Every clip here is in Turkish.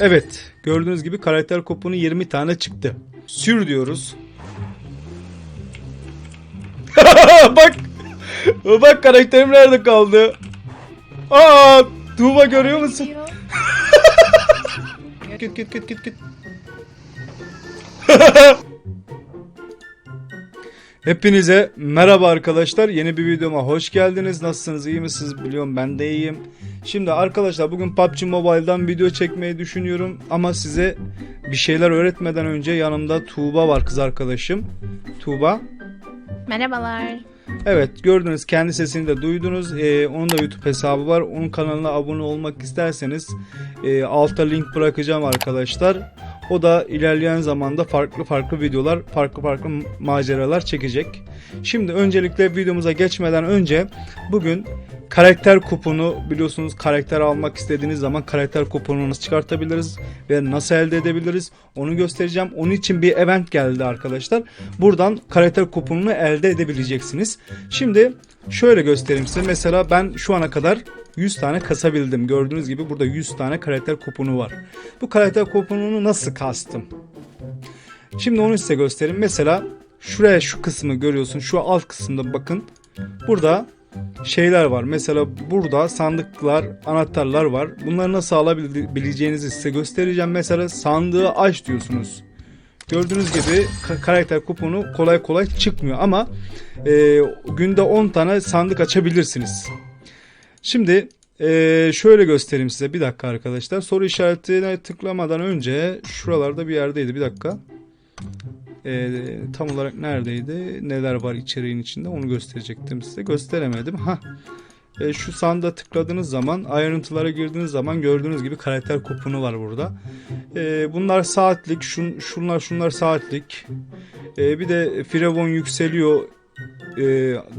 Evet, gördüğünüz gibi karakter kopunu 20 tane çıktı. Sür diyoruz. Bak! Bak karakterim nerede kaldı? Aa! Tuğba görüyor musun? Git git git git git. Hepinize merhaba arkadaşlar. Yeni bir videoma hoş geldiniz. Nasılsınız? iyi misiniz? Biliyorum ben de iyiyim. Şimdi arkadaşlar bugün PUBG Mobile'dan video çekmeyi düşünüyorum ama size bir şeyler öğretmeden önce yanımda Tuğba var kız arkadaşım. Tuğba. Merhabalar. Evet gördünüz kendi sesini de duydunuz. Ee, onun da YouTube hesabı var. Onun kanalına abone olmak isterseniz e, alta link bırakacağım arkadaşlar. O da ilerleyen zamanda farklı farklı videolar, farklı farklı maceralar çekecek. Şimdi öncelikle videomuza geçmeden önce bugün karakter kuponu biliyorsunuz karakter almak istediğiniz zaman karakter kuponunu nasıl çıkartabiliriz ve nasıl elde edebiliriz onu göstereceğim. Onun için bir event geldi arkadaşlar. Buradan karakter kuponunu elde edebileceksiniz. Şimdi şöyle göstereyim size. Mesela ben şu ana kadar 100 tane kasabildim. Gördüğünüz gibi burada 100 tane karakter kuponu var. Bu karakter kuponunu nasıl kastım? Şimdi onu size göstereyim. Mesela şuraya şu kısmı görüyorsun. Şu alt kısımda bakın. Burada şeyler var. Mesela burada sandıklar, anahtarlar var. Bunları nasıl alabileceğinizi size göstereceğim. Mesela sandığı aç diyorsunuz. Gördüğünüz gibi ka- karakter kuponu kolay kolay çıkmıyor ama e, günde 10 tane sandık açabilirsiniz. Şimdi e, şöyle göstereyim size bir dakika arkadaşlar. Soru işaretine tıklamadan önce şuralarda bir yerdeydi bir dakika. E, tam olarak neredeydi? Neler var içeriğin içinde onu gösterecektim size. Gösteremedim. Ha. E, şu sanda tıkladığınız zaman ayrıntılara girdiğiniz zaman gördüğünüz gibi karakter kuponu var burada. E, bunlar saatlik. Şun, şunlar şunlar saatlik. E, bir de Firavun yükseliyor e,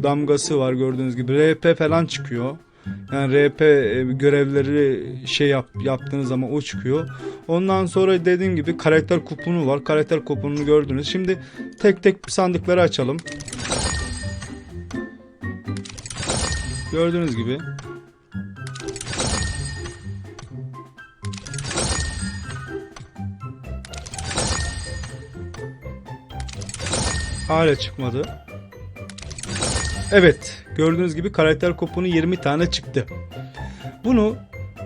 damgası var gördüğünüz gibi. RP falan çıkıyor. Yani RP e, görevleri şey yap, yaptığınız zaman o çıkıyor. Ondan sonra dediğim gibi karakter kuponu var. Karakter kuponunu gördünüz. Şimdi tek tek sandıkları açalım. Gördüğünüz gibi. Hala çıkmadı. Evet, gördüğünüz gibi karakter kuponu 20 tane çıktı. Bunu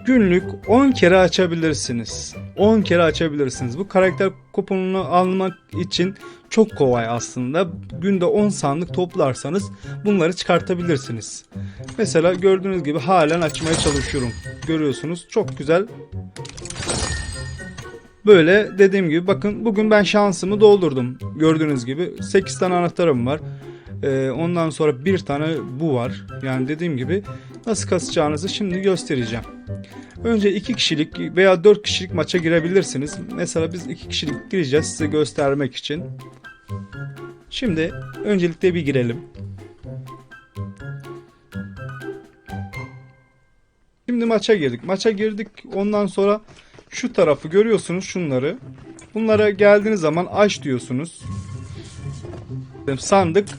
günlük 10 kere açabilirsiniz. 10 kere açabilirsiniz. Bu karakter kuponunu almak için çok kolay aslında. Günde 10 sandık toplarsanız bunları çıkartabilirsiniz. Mesela gördüğünüz gibi halen açmaya çalışıyorum. Görüyorsunuz çok güzel. Böyle dediğim gibi bakın bugün ben şansımı doldurdum. Gördüğünüz gibi 8 tane anahtarım var. Ee, ondan sonra bir tane bu var. Yani dediğim gibi nasıl kasacağınızı şimdi göstereceğim. Önce iki kişilik veya dört kişilik maça girebilirsiniz. Mesela biz iki kişilik gireceğiz size göstermek için. Şimdi öncelikle bir girelim. Şimdi maça girdik. Maça girdik. Ondan sonra şu tarafı görüyorsunuz şunları. Bunlara geldiğiniz zaman aç diyorsunuz. Sandık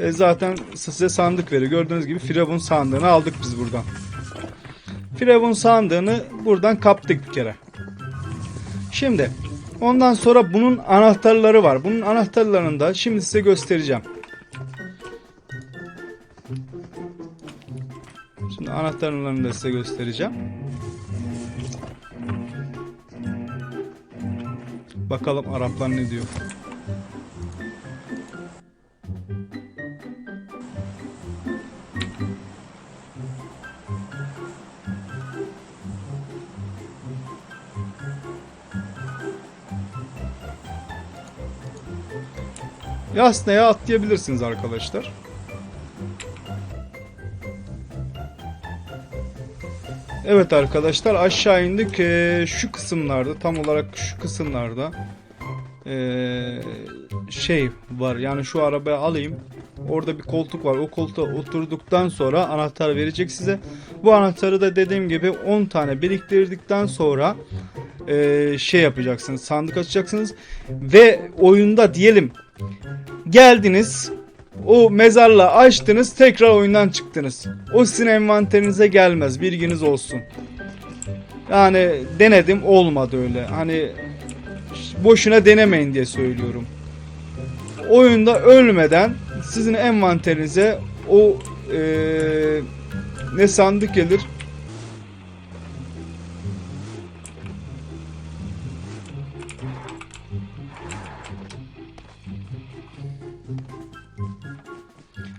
e, zaten size sandık veriyor. Gördüğünüz gibi Firavun sandığını aldık biz buradan. Firavun sandığını buradan kaptık bir kere. Şimdi ondan sonra bunun anahtarları var. Bunun anahtarlarını da şimdi size göstereceğim. Şimdi anahtarlarını da size göstereceğim. Bakalım Araplar ne diyor. Yasnaya atlayabilirsiniz arkadaşlar. Evet arkadaşlar aşağı indik. Ee, şu kısımlarda tam olarak şu kısımlarda ee, şey var. Yani şu arabaya alayım. Orada bir koltuk var. O koltuğa oturduktan sonra anahtar verecek size. Bu anahtarı da dediğim gibi 10 tane biriktirdikten sonra ee, şey yapacaksınız. Sandık açacaksınız ve oyunda diyelim geldiniz o mezarla açtınız tekrar oyundan çıktınız. O sizin envanterinize gelmez bilginiz olsun. Yani denedim olmadı öyle. Hani boşuna denemeyin diye söylüyorum. Oyunda ölmeden sizin envanterinize o eee, ne sandık gelir?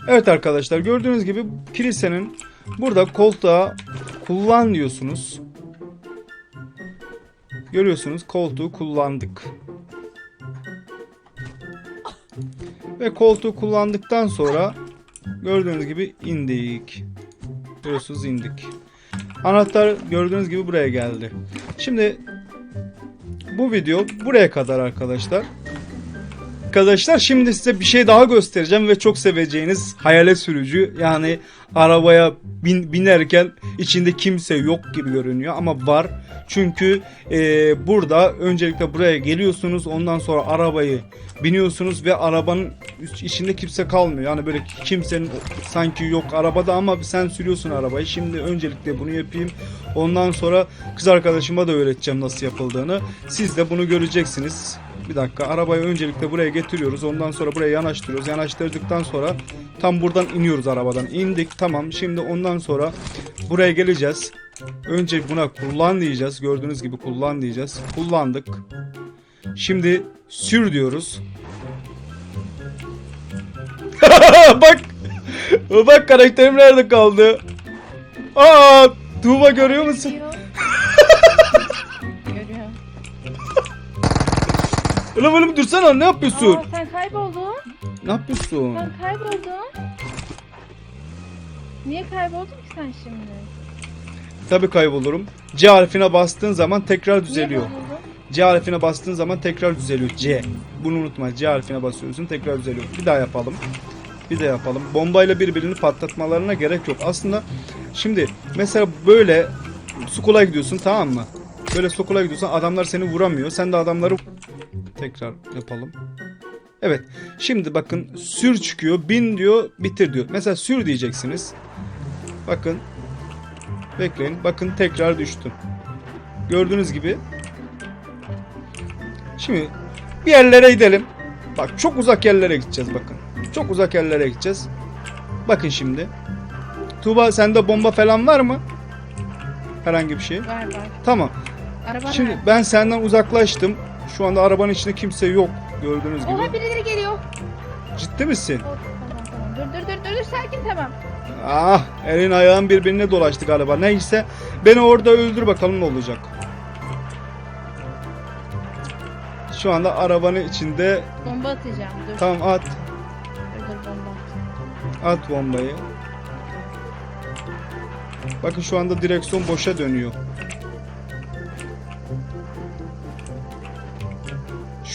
Evet arkadaşlar gördüğünüz gibi kilisenin burada koltuğa kullan diyorsunuz. Görüyorsunuz koltuğu kullandık. Ve koltuğu kullandıktan sonra gördüğünüz gibi indik. Görüyorsunuz indik. Anahtar gördüğünüz gibi buraya geldi. Şimdi bu video buraya kadar arkadaşlar. Arkadaşlar şimdi size bir şey daha göstereceğim ve çok seveceğiniz hayalet sürücü. Yani arabaya bin, binerken içinde kimse yok gibi görünüyor ama var. Çünkü e, burada öncelikle buraya geliyorsunuz ondan sonra arabayı biniyorsunuz ve arabanın içinde kimse kalmıyor. Yani böyle kimsenin sanki yok arabada ama sen sürüyorsun arabayı. Şimdi öncelikle bunu yapayım. Ondan sonra kız arkadaşıma da öğreteceğim nasıl yapıldığını. Siz de bunu göreceksiniz. Bir dakika arabayı öncelikle buraya getiriyoruz. Ondan sonra buraya yanaştırıyoruz. Yanaştırdıktan sonra tam buradan iniyoruz arabadan. İndik tamam. Şimdi ondan sonra buraya geleceğiz. Önce buna kullan diyeceğiz. Gördüğünüz gibi kullan diyeceğiz. Kullandık. Şimdi sür diyoruz. Bak. Bak karakterim nerede kaldı? Aa, Tuğba görüyor musun? Görüyorum. Ulan oğlum dursana ne yapıyorsun? Aa, sen kayboldun. Ne yapıyorsun? Sen kayboldun. Niye kayboldun ki sen şimdi? Tabii kaybolurum. C harfine bastığın zaman tekrar düzeliyor. C harfine bastığın zaman tekrar düzeliyor. C. Bunu unutma. C harfine basıyorsun tekrar düzeliyor. Bir daha yapalım. Bir de yapalım. Bombayla birbirini patlatmalarına gerek yok. Aslında şimdi mesela böyle Sukula gidiyorsun tamam mı? Böyle Sukula gidiyorsun adamlar seni vuramıyor. Sen de adamları tekrar yapalım. Evet. Şimdi bakın sür çıkıyor. Bin diyor. Bitir diyor. Mesela sür diyeceksiniz. Bakın. Bekleyin. Bakın tekrar düştüm. Gördüğünüz gibi Şimdi bir yerlere gidelim. Bak çok uzak yerlere gideceğiz bakın. Çok uzak yerlere gideceğiz. Bakın şimdi. Tuğba sende bomba falan var mı? Herhangi bir şey. Var var. Tamam. Araba Şimdi nerede? ben senden uzaklaştım. Şu anda arabanın içinde kimse yok. Gördüğünüz gibi. Oha birileri geliyor. Ciddi misin? Tamam tamam. Dur dur dur dur dur sakin tamam. Ah elin ayağın birbirine dolaştı galiba. Neyse beni orada öldür bakalım ne olacak. Şu anda arabanın içinde Bomba atacağım. Dur. tamam at Dur dur bomba. At bombayı. Bakın şu anda direksiyon boşa dönüyor.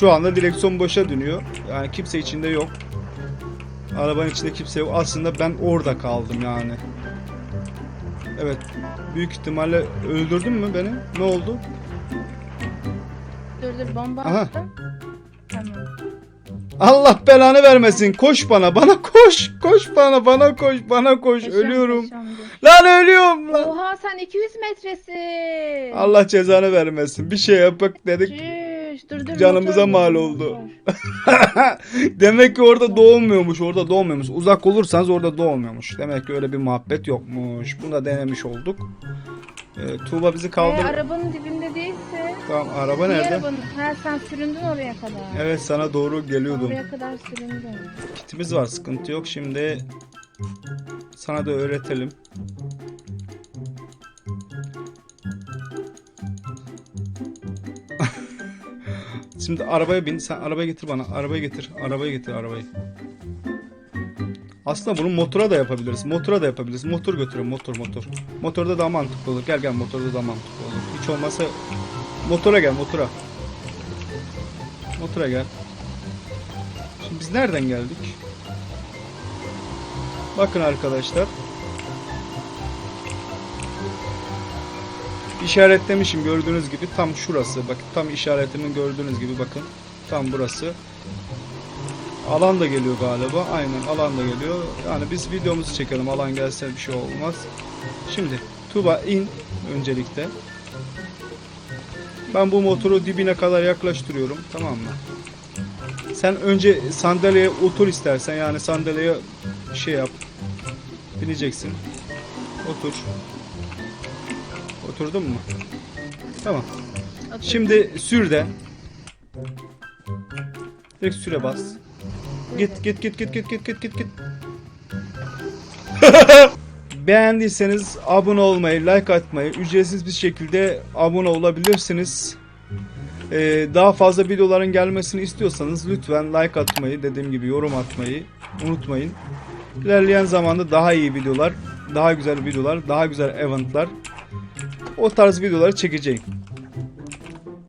Şu anda direksiyon boşa dönüyor. Yani kimse içinde yok. Arabanın içinde kimse yok. Aslında ben orada kaldım yani. Evet. Büyük ihtimalle öldürdün mü beni? Ne oldu? Dur dur bomba Aha. Tamam. Allah belanı vermesin. Koş bana. Bana koş. Koş bana. Bana koş. Bana koş. Koşuyorum, Ölüyorum. dur. Lan ölüyorum lan. Oha sen 200 metresin. Allah cezanı vermesin. Bir şey yapak dedik. Dur dur. Canımıza mal oldu. Demek ki orada doğmuyormuş. Orada doğmuyormuş. Uzak olursanız orada doğmuyormuş. Demek ki öyle bir muhabbet yokmuş. Bunu da denemiş olduk. Ee, Tuğba bizi Ee, kaldır. arabanın dibinde değilsin. Tamam araba Niye nerede? arabanın? Ha sen süründün oraya kadar. Evet sana doğru geliyordum. Oraya kadar süründün. Kitimiz var sıkıntı yok. Şimdi sana da öğretelim. Şimdi arabaya bin. Sen arabayı getir bana. Arabayı getir. Arabayı getir arabayı. Aslında bunu motora da yapabiliriz. Motora da yapabiliriz. Motor götürün. Motor motor. Motorda daha mantıklı olur. Gel gel motorda daha mantıklı olur. Hiç olmazsa motora gel motora. Motora gel. Şimdi biz nereden geldik? Bakın arkadaşlar. İşaretlemişim gördüğünüz gibi tam şurası. Bakın tam işaretimin gördüğünüz gibi bakın. Tam burası. Alan da geliyor galiba. Aynen alan da geliyor. Yani biz videomuzu çekelim. Alan gelse bir şey olmaz. Şimdi Tuba in öncelikle. Ben bu motoru dibine kadar yaklaştırıyorum. Tamam mı? Sen önce sandalyeye otur istersen. Yani sandalyeye şey yap. Bineceksin. Otur. Oturdun mu? Tamam. Oturdum. Şimdi sür de. Direkt süre bas. Git git git git git git git git git. Beğendiyseniz abone olmayı, like atmayı, ücretsiz bir şekilde abone olabilirsiniz. Ee, daha fazla videoların gelmesini istiyorsanız lütfen like atmayı, dediğim gibi yorum atmayı unutmayın. İlerleyen zamanda daha iyi videolar, daha güzel videolar, daha güzel eventlar o tarz videoları çekeceğim.